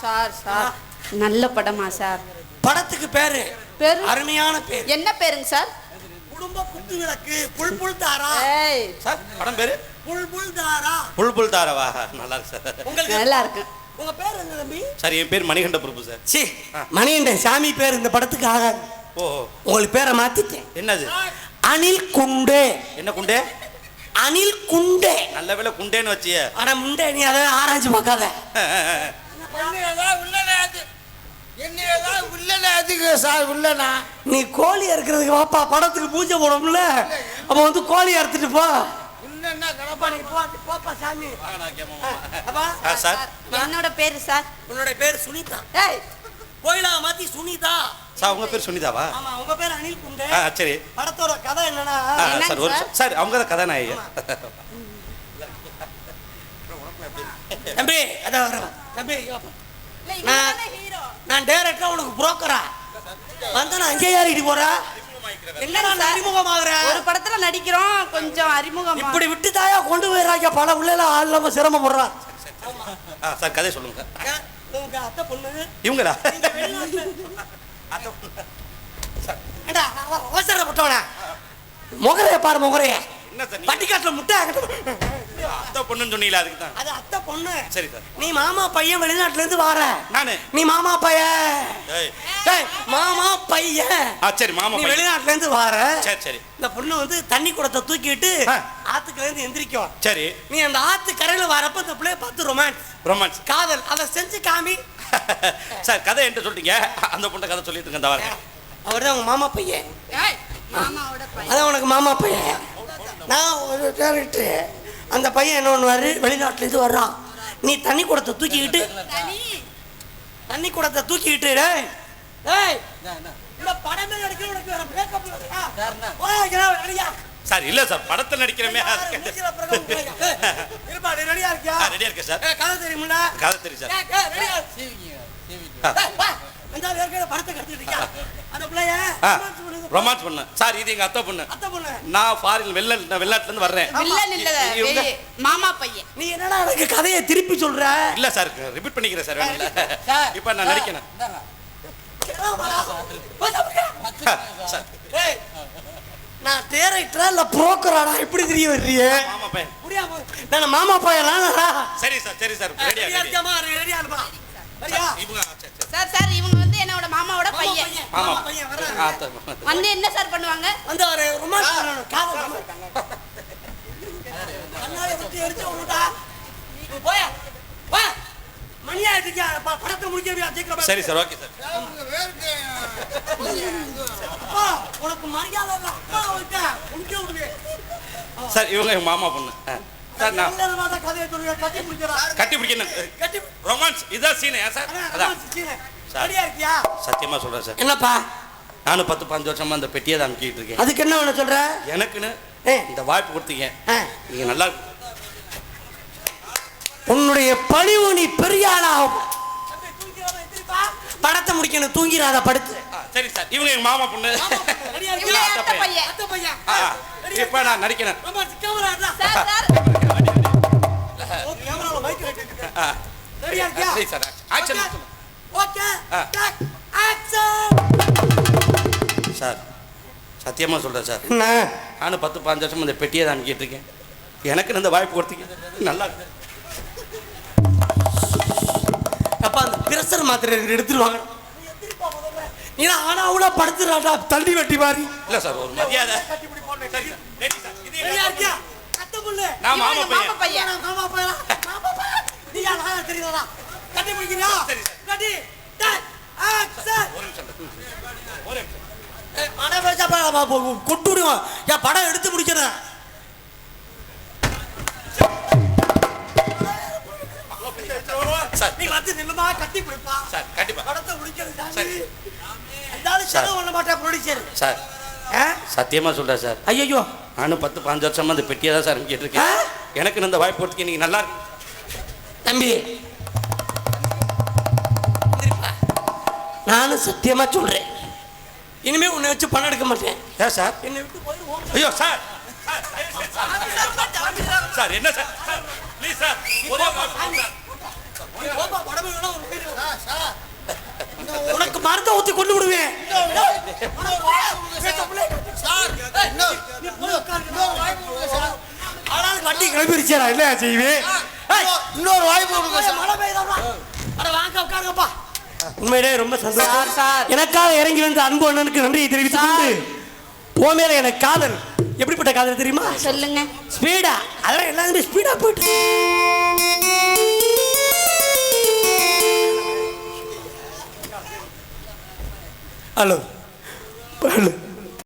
Sir sir sir. நல்ல படமா sir. படத்துக்கு பேரு. பேரு? அருமையான பேர். என்ன பேருங்க சார்? குடும்ப குத்து விளக்கு புல் புல் தாரா ஏய். சார் படம் பேரு? புல் புல் தாரா புல் புல் தாரவா நல்லா இருக்கு சார். உங்களுக்கு நல்லா இருக்கு. உங்க பேர் என்ன தம்பி? சார் என் பேர் மணிகண்ட பிரபு சார். சி மணிகண்டன் சாமி பேர் இந்த படத்துக்கு ஆகாது. ஓ. உங்களுக்கு பேரை மாத்திட்டேன். என்னது? அனில் குண்டே. என்ன குண்டே? அனில் குண்டே. நல்ல வேளை குண்டேன்னு வச்சிய. ஆனா முண்டே நீ அதை ஆராய்ச்சி பார்க்காத. நீ கோழி அறுக்கிறதுக்கு வாப்பா படத்துக்கு பூஜை போடணும்ல அப்ப வந்து கோழி அறுத்துட்டு போ. என்னோட பேரு சார். உன்னோட பேர் சுனிதா. ஏய். கோயிலா மாத்தி சுனிதா. சார் உங்க பேர் சுனிதாவா? ஆமா உங்க பேர் அனில் குண்டே. ஆ சரி. படத்தோட கதை என்னன்னா? சார் ஒரு சார்? அவங்க தான் கதாநாயகி. தம்பி அதான் வரேன். தம்பி நான்-. நான் டைரக்டா உனக்கு புரோக்கரா வந்து நான் அங்கே ஏறிட்டு போற என்னடா நான் அறிமுகமாகற ஒரு படத்துல நடிக்கிறோம் கொஞ்சம் அறிமுகம். இப்படி விட்டு தாயா கொண்டு போயிடறாங்க? பல உள்ள ஆள் இல்லாம சிரமப்படுறான். ஆ சார் கதை சொல்லுங்க. உங்க அத்தை பொண்ணு? இவங்களா? அவசரப்பட்டவன? முகரைய பாரு முகரைய. என்ன சார் பட்டிக்காட்டுல முட்டை ஆகட்டும். அத்தை பொண்ணுன்னு சொன்னீங்களா அதுக்கு தான். அது அத்தை பொண்ணு. சரி சார். நீ மாமா பையன் வெளிநாட்டுல இருந்து வார. நானு? நீ மாமா பையன் மாமா பையன் ஆ சரி மாமா நீ பையன். வெளிநாட்டுல இருந்து வார. சரி சரி. இந்த பொண்ணு வந்து தண்ணி குடத்தை தூக்கிட்டு ஆ. ஆத்துக்குள்ள இருந்து எந்திரிக்கும். சரி. நீ அந்த ஆத்து கரையில வரப்ப இந்த பிள்ளைய பார்த்து ரொமான்ஸ். ரொமான்ஸ். காதல். அதை செஞ்சு காமி. சார் கதை என்கிட்ட சொல்லிட்டீங்க. அந்த பொண்ணை கதை சொல்லிட்டு இருக்கேன் இந்த வரேன் அவர் தான் உங்க மாமா பையன். ஏய், மாமாவோட பையன். அதான் உனக்கு மாமா பையன். நான் ஒரு டேரக்டர் அந்த பையன் என்ன பண்ணுவாரு? வெளிநாட்டுல இருந்து வர்றான். நீ தண்ணி குடத்தை தூக்கிக்கிட்டு தண்ணி. குடத்தை தூக்கிக்கிட்டு டேய் டேய். படமே நடிக்கிற உனக்கு வேற இல்லையா? சார் இல்ல சார் படத்துல நடிக்கிறமே இருப்பா, நீ ரெடியா இருக்கியா? ரெடியா இருக்கேன் சார். கதை தெரியுமில்ல? கதை தெரியும் சார். ரெடியா? ஏற்கனவே படத்தை கத்துக்கிட்டு இருக்கியா? ரொமான்ஸ் பண்ண சார் இது எங்க அத்தை பொண்ணு. அத்தை பொண்ணு. நான் ஃபாரின் வெளில நான் வெளிநாட்டுல இருந்து வர்றேன். வில்லன் இல்ல இவங்க- வெளி- மாமா பையன். நீ என்னடா எனக்கு கதையை திருப்பி சொல்ற? இல்ல சார் ரிப்பீட் பண்ணிக்கிறேன் சார் வேணும்ல. இப்ப நான் நடிக்கணும் சார். ஏய், நான் டேரக்டரா இல்ல புரோக்கராடா எப்படி தெரிய வர்றியே மாமா பையன். நான் மாமா பையனா சரி சார் சரி சார். ரெடியா சரி சரி இவங்க மாமா பையன் வர்றாங்க. வந்து என்ன சார் பண்ணுவாங்க? வந்து ஒரு ரொமான்ஸ் பண்ணணும் காதல். கண்ணாடி குத்தி எடுத்து விடுடா. நீ போயா வா மணியா இருக்கியா படத்தை முடிக்க சீக்கிரம் சரி சார் ஓகே சார். அப்பா உனக்கு மரியாதை இல்ல. அப்பா விட்ட முடிக்க விடுவே சார் இவங்க எங்க மாமா பொண்ணு. சார் நான் கட்டி முடிக்கிறா. கட்டி பிடிக்கணும் கட்டி ரொமான்ஸ் இதான் சீனு சார்? அதான் சார். ரெடியா இருக்கியா சத்தியமா சொல்றேன் சார் என்னப்பா நானும் பத்து பாஞ்சு வருஷமா அந்த பெட்டியை தான் அமுக்கிட்டு இருக்கேன் அதுக்கு என்ன வேணும் சொல்ற எனக்குன்னு. இந்த வாய்ப்பு கொடுத்தீங்க. நீங்க நல்லா உன்னுடைய பணிவு நீ பெரிய ஆளாகும் படத்தை முடிக்கணும் தூங்கிறாத படுத்து சரி சார் இவங்க எங்க மாமா பொண்ணு இப்ப நான் நடிக்கிறேன் சார். ஆக்சன் சார் சத்தியமா சொல்றேன் சார். என்ன? நானும் பத்து பாஞ்சு வருஷமா இந்த பெட்டியை தான் அமுக்கிட்டு இருக்கேன். எனக்கு இந்த வாய்ப்பு கொடுத்தீங்க. நல்லா. அப்பா அந்த பிரஷர் மாத்திரை ரெண்டு எடுத்துருவாங்க. நீ ஆனா அவ்வளோ படுத்துறாடா தள்ளி வெட்டி மாதிரி இல்ல சார் ஒரு மரியாதை. நான் மாமா பையன். மாமா பையன். மாமா பையனா? நீ தெரியுதா கட்டி. கட்டி. ஒரு நிமிஷம் ஒரு நிமிஷம் மன பேச்சா கொட்டு விடுவோம் என் படம் எடுத்து முடிக்கிறேன். சார். நீ வந்து நில்லுமா? கட்டி பிடிப்பா சார் கண்டிப்பா. படத்தை முடிக்கிறது சரி. இருந்தாலும் செலவு பண்ண மாட்டேன் ப்ரொடியூசர் சார். சத்தியமா சொல்றேன் சார். ஐயோ நானும் பத்து பாஞ்சு வருஷமா அந்த பெட்டியை தான் சார் ஆ? எனக்கு இந்த வாய்ப்பு கொடுத்தீங்க நீங்க நல்லா இருக்கு தம்பி நானும் சத்தியமா சொல்றேன் இனிமே உன்னை வச்சு பணம் எடுக்க மாட்டேன் ஏன் சார் என்னை விட்டு போயிடுவோம் ஐயோ சார் சார் என்ன சார் ப்ளீஸ் சார் வேணா ஒரு பேர் கொண்டு விடுவேன் வண்டி கிளம்பிருச்சா என்ன செய்வேன் இன்னொரு வாய்ப்பு மழை? அட வாங்க உட்காருங்கப்பா உண்மையிலே ரொம்ப சந்தோஷம். சார். எனக்காக இறங்கி வந்த அன்பு அண்ணனுக்கு நன்றியை தெரிவித்துக் கொண்டு உன் மேல எனக்கு காதல். எப்படிப்பட்ட காதல் தெரியுமா? சொல்லுங்க. ஸ்பீடா அதெல்லாம் எல்லாருமே ஸ்பீடா போயிட்டு ஹலோ ஹலோ